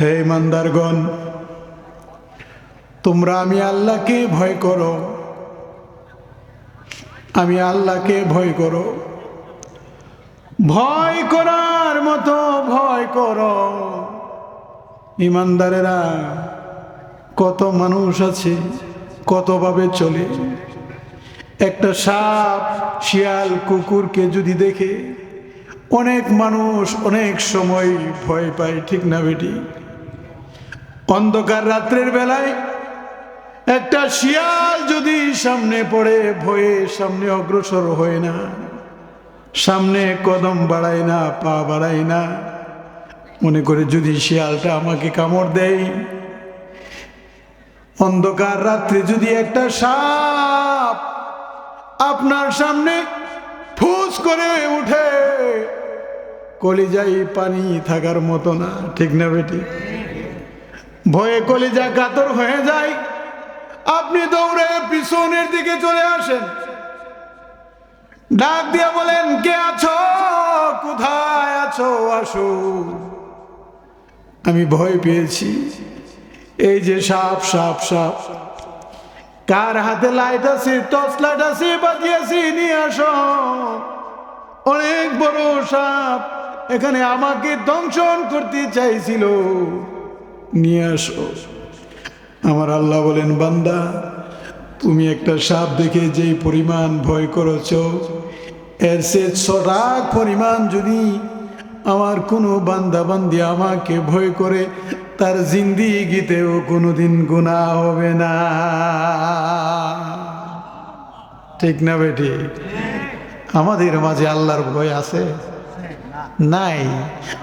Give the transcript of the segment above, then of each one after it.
হে ইমানদারগণ, তোমরা আমি আল্লাহকে ভয় করো। আমি আল্লাহকে ভয় করো। ভয় করার মতো ভয় করো। ইমানদারেরা, কত মানুষ আছে, কতভাবে চলে। একটা সাপ, শিয়াল, কুকুরকে যদি দেখে, অনেক মানুষ অনেক সময় ভয় পায়, ঠিক না বেটি? অন্ধকার রাত্রের বেলায় একটা শিয়াল যদি সামনে পড়ে, ভয়ে সামনে অগ্রসর হয় না, সামনে কদম বাড়ায় না, পা বাড়ায় না। মনে করে যদি শিয়ালটা আমাকে কামড় দেয়, অন্ধকার রাত্রে যদি একটা সাপ আপনার সামনে ফুস করে উঠে কলিজাই পানি থাকার মতো না, ঠিক না বেটি? ভয়ে কলিজা কাতর হয়ে যায়। আপনি দৌড়ে পিছনের দিকে চলে আসেন। ডাক দিয়ে বলেন, কে আছো? কোথায় আছো? আসো। আমি ভয় পেয়েছি। এই যে সাপ সাপ সাপ। কার হাতে লাইট আছে, টর্চ লাইট আছে বাজিয়েছি নিয়ে আসো। অনেক বড় সাপ। এখানে আমাকে দংশন করতে চাইছিল। নিয়ে আসো। আমার আল্লাহ বলেন, বান্দা, তুমি একটা সাপ দেখে যেই পরিমাণ ভয় করেছ, এর সে ছটাক পরিমাণ যদি আমার কোনো বান্দা বান্দি আমাকে ভয় করে, তার জিন্দিগিতেও কোনোদিন গুণা হবে না। ঠিক না বেটি? আমাদের মাঝে আল্লাহর ভয় আছে? নাই।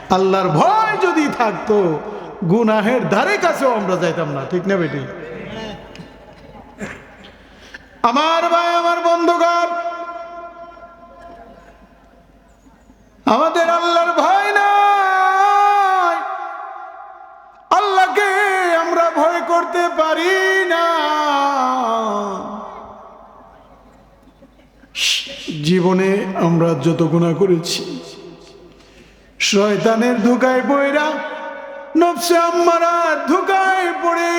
আল্লাহর ভয় যদি থাকতো গুনাহের ধারে কাছেও আমরা যাইতাম না, ঠিক না বেটি? আমার ভাই, আমার বন্ধুগণ, আমাদের আল্লাহর ভয় নাই। আল্লাহকে আমরা ভয় করতে পারি না। জীবনে আমরা যত গুণা করেছি, শয়তানের ধোকায় বইরা নফসে আম্মারা ধোকায় পড়ে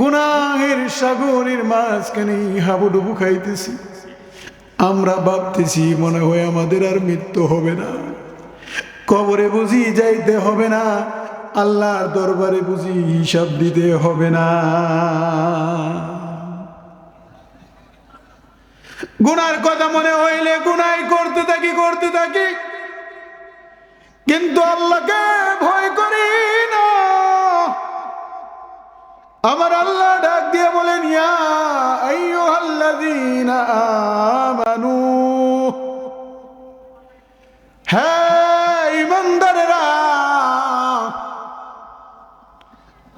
গুনাহের সাগরের মাঝখানে হাবুডুবু খাইতেছি। আমরা ভাবতেছি, মনে হয় আমাদের আর মৃত্যু হবে না। কবরে বুঝি যাইতে হবে না, আল্লাহর দরবারে বুঝি হিসাব দিতে হবে না। গুনার কথা মনে হইলে গুনাই করতে থাকি করতে থাকি। কিন্তু আল্লাহকে আমানু। হ্যাঁ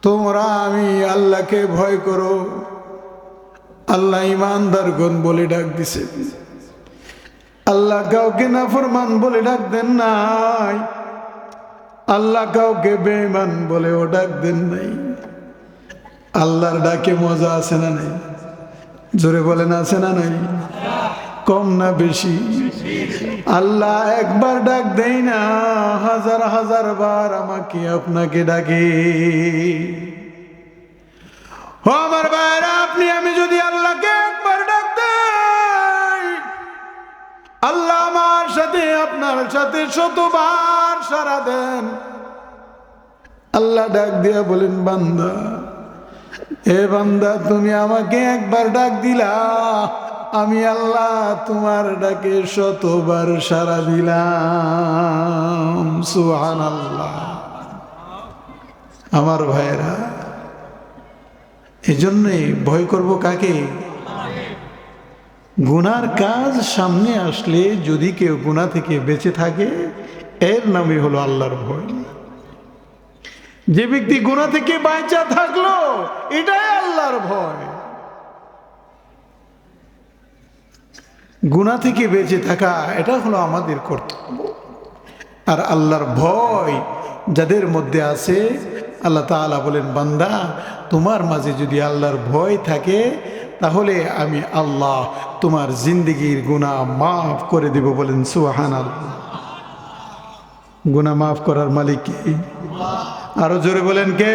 তোমরা আমি আল্লাহকে ভয় করো। আল্লাহ ইমানদারগণ বলে ডাক দিছে। আল্লাহ কাউকে না ফরমান বলে ডাক দেন নাই। আল্লাহ কাউকে বেমান বলেও ডাক দেন নাই। আল্লাহর ডাকে মজা আছে না নাই? জোরে বলেন, আছে না নাই? কম না বেশি? আল্লাহ একবার ডাক দেই না, হাজার হাজার বার আমাকে আপনাকে ডাকে। ও আমার ভাইরা আপনি, আমি যদি আল্লাহকে একবার ডাক দেই, আল্লাহ আমার সাথে, আপনার সাথে শতবার সারা দেন। আল্লাহ ডাক দিয়া বলেন, বান্দা এ বান্দা, তুমি আমাকে একবার ডাক দিলা। আমি আল্লাহ তোমার ডাকে শতবার সারা দিলাম। সুহান আল্লাহ আমার ভাইরা এই জন্যে ভয় করব কাকে? গুনার কাজ সামনে আসলে যদি কেউ গুণা থেকে বেঁচে থাকে, এর নামই হলো আল্লাহর ভয়। যে ব্যক্তি গুণা থেকে বাঁচা থাকল, এটাই আল্লাহর ভয়। গুণা থেকে বেঁচে থাকা, এটা হলো আমাদের কর্তব্য। আর আল্লাহর ভয় যাদের মধ্যে আছে, আল্লাহ তাআলা বলেন, বান্দা, তোমার মাঝে যদি আল্লাহর ভয় থাকে, তাহলে আমি আল্লাহ তোমার জিন্দগির গুণা মাফ করে দেব বলেন সুহান আল্লাহ গুণা মাফ করার মালিক কে? আরও জোরে বলেন কে?